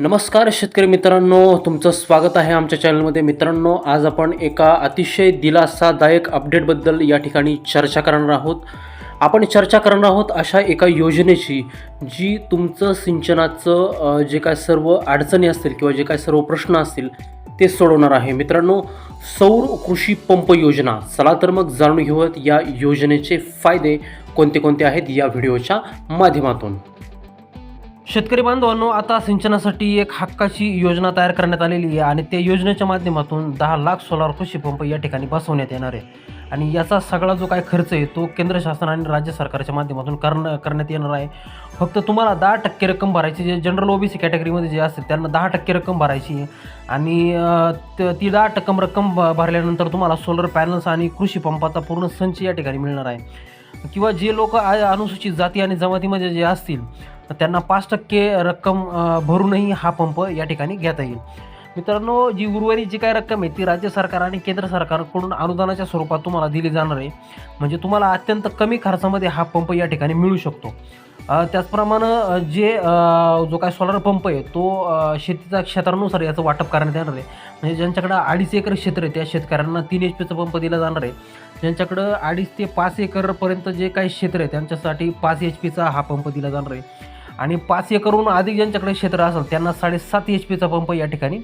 नमस्कार शेतकरी मित्रांनो तुमचं स्वागत आहे आमच्या चॅनलमध्ये. मित्रांनो आज आपण एका अतिशय दिलासादायक अपडेटबद्दल या ठिकाणी चर्चा करणार आहोत. आपण चर्चा करणार आहोत अशा एका योजनेची जी तुमचं सिंचनाचं जे काय सर्व अडचणी असतील किंवा जे काय सर्व प्रश्न असतील ते सोडवणार आहे. मित्रांनो सौर कृषी पंप योजना. चला तर मग जाणून घेऊयात या योजनेचे फायदे कोणते कोणते आहेत या व्हिडिओच्या माध्यमातून? शेतकरी बांधवांनो आता सिंचनासाठी एक हक्काची योजना तयार करण्यात आलेली आहे आणि त्या योजनेच्या माध्यमातून दहा लाख सोलार कृषी पंप या ठिकाणी बसवण्यात येणार आहे. आणि याचा सगळा जो काय खर्च आहे तो केंद्र शासन आणि राज्य सरकारच्या माध्यमातून करण करण्यात येणार आहे. फक्त तुम्हाला दहा टक्के रक्कम भरायची जे जनरल ओबीसी कॅटेगरीमध्ये जे असतील त्यांना दहा टक्के रक्कम भरायची आहे. आणि त- ती दहा टक्कम रक्कम भ- भरल्यानंतर तुम्हाला सोलर पॅनल्स आणि कृषी पंपाचा पूर्ण संच या ठिकाणी मिळणार आहे. किंवा जे लोक अनुसूचित जाती आणि जमातीमध्ये जे असतील तर त्यांना पाच टक्के रक्कम भरूनही हा पंप या ठिकाणी घेता येईल. मित्रांनो जी उर्वरित जी काय रक्कम आहे ती राज्य सरकार आणि केंद्र सरकारकडून अनुदानाच्या स्वरूपात तुम्हाला दिली जाणार आहे. म्हणजे तुम्हाला अत्यंत कमी खर्चामध्ये हा पंप या ठिकाणी मिळू शकतो. त्याचप्रमाणे जे जो काय सोलार पंप आहे तो शेतीचा शेतीच्या क्षेत्रानुसार याचं वाटप करण्यात येणार आहे. म्हणजे ज्यांच्याकडं अडीच एकर क्षेत्र आहे त्या शेतकऱ्यांना तीन एच पीचा पंप दिला जाणार आहे. ज्यांच्याकडं अडीच ते पाच एकरपर्यंत जे काही क्षेत्र आहे त्यांच्यासाठी पाच एच पीचा हा पंप दिला जाणार आहे. आणि पाच एकरहून अधिक ज्यांच्याकडे क्षेत्र असेल त्यांना साडेसात एच पीचा पंप या ठिकाणी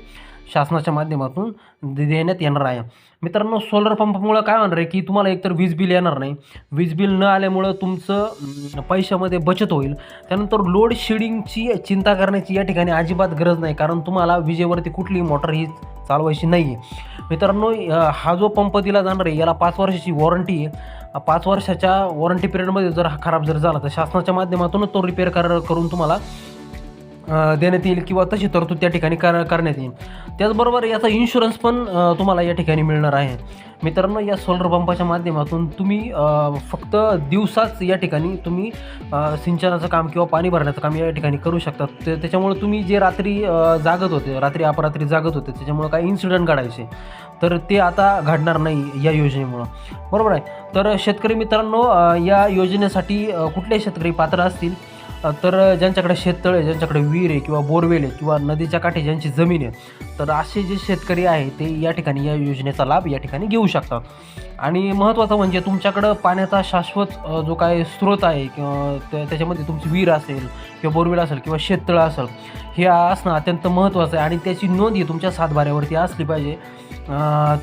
शासनाच्या माध्यमातून दे- देण्यात येणार आहे. मित्रांनो सोलर पंपामुळं काय होणार आहे की तुम्हाला एकतर वीज बिल येणार नाही. वीज बिल न आल्यामुळं तुमचं पैशामध्ये बचत होईल. त्यानंतर लोड शेडिंगची चिंता करण्याची या ठिकाणी अजिबात गरज नाही कारण तुम्हाला विजेवरती कुठलीही मोटर ही चालवायची नाही आहे मित्रांनो हा जो पंप दिला जाणार आहे याला पाच वर्षाची वॉरंटी आहे. पाच वर्षाच्या वॉरंटी पिरियडमध्ये जर हा खराब जर झाला तर शासनाच्या माध्यमातूनच तो रिपेअर कर करून तुम्हाला देण्यात येईल किंवा तशी तरतूद त्या ठिकाणी कर करण्यात येईल. त्याचबरोबर याचा इन्शुरन्स पण तुम्हाला या ठिकाणी मिळणार आहे. मित्रांनो या सोलर पंपाच्या माध्यमातून तुम्ही फक्त दिवसाच या ठिकाणी तुम्ही सिंचनाचं काम किंवा पाणी भरण्याचं काम या ठिकाणी करू शकता ते त्याच्यामुळे तुम्ही जे रात्री जागत होते रात्री अपरात्री जागत होते त्याच्यामुळे काही इन्सिडेंट घडायचे. तर ते आता घडणार नाही या योजनेमुळं. बरोबर आहे? तर शेतकरी मित्रांनो या योजनेसाठी कुठले शेतकरी पात्र असतील? तर ज्यांच्याकडे शेततळ आहे ज्यांच्याकडे विहीर आहे किंवा बोरवेल आहे किंवा नदीच्या काठी ज्यांची जमीन आहे तर असे जे शेतकरी आहे ते या ठिकाणी या योजनेचा लाभ या ठिकाणी घेऊ शकतात. आणि महत्त्वाचं म्हणजे तुमच्याकडं पाण्याचा शाश्वत जो काय स्रोत आहे किंवा त्या- त्याच्यामध्ये तुमची विहीर असेल किंवा बोरवेल असेल किंवा शेततळं असेल हे असणं अत्यंत महत्त्वाचं आहे. आणि त्याची नोंद ही तुमच्या सातबाऱ्यावरती असली पाहिजे.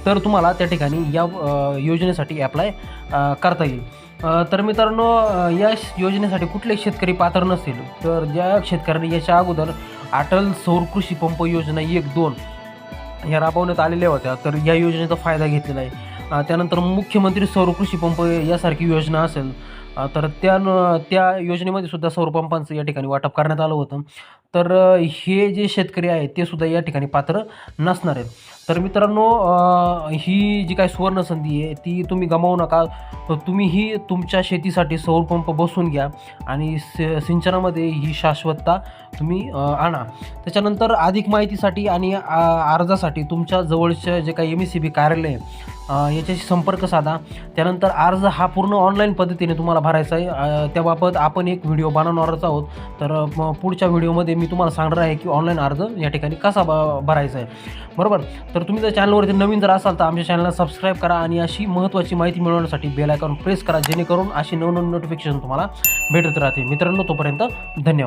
तर तुम्हाला त्या ठिकाणी या योजनेसाठी ॲप्लाय करता येईल. तर मित्रांनो या श- योजनेसाठी कुठले शेतकरी पात्र नसतील तर ज्या शेतकऱ्यांनी याच्या अगोदर अटल सौर कृषी पंप योजना एक दोन ह्या राबवण्यात आलेल्या होत्या तर या योजनेचा फायदा घेतलेला आहे. त्यानंतर मुख्यमंत्री सौर कृषी पंप यासारखी योजना असेल तर त्या त्या योजनेमध्ये सुद्धा सौरपंपांचं या ठिकाणी वाटप करण्यात आलं होतं. तर हे जे शेतकरी आहेत ते सुद्धा या ठिकाणी पात्र नसणार आहेत. तर मित्रांनो ही जी काय सुवर्ण संधी आहे ती तुम्ही गमावू नका. तुम्ही ही तुमच्या शेतीसाठी सौर पंप घ्या आणि स सिंचनामध्ये ही शाश्वतता तुम्ही आणा. त्याच्यानंतर अधिक माहितीसाठी आणि आ, अर्जासाठी तुमच्या जवळच्या जे काही एम एस सी बी कार्यालय आहे याच्याशी संपर्क साधा. त्यानंतर अर्ज हा पूर्ण ऑनलाईन पद्धतीने तुम्हाला भरायचा आहे. त्याबाबत आपण एक व्हिडिओ बनवणारच आहोत. तर पुढच्या व्हिडिओमध्ये मी तुम्हाला सांगणार आहे की ऑनलाईन अर्ज या ठिकाणी कसा ब भरायचा आहे. बरोबर? तर तुम्ही जर चॅनलवरती नवीन जर असाल तर आमच्या चॅनलला सबस्क्राईब करा आणि अशी महत्त्वाची माहिती मिळवण्यासाठी बेल आयकॉन प्रेस करा जेणेकरून अशी नवनवीन नोटिफिकेशन तुम्हाला भेटत राहते मित्रांनो तोपर्यंत धन्यवाद.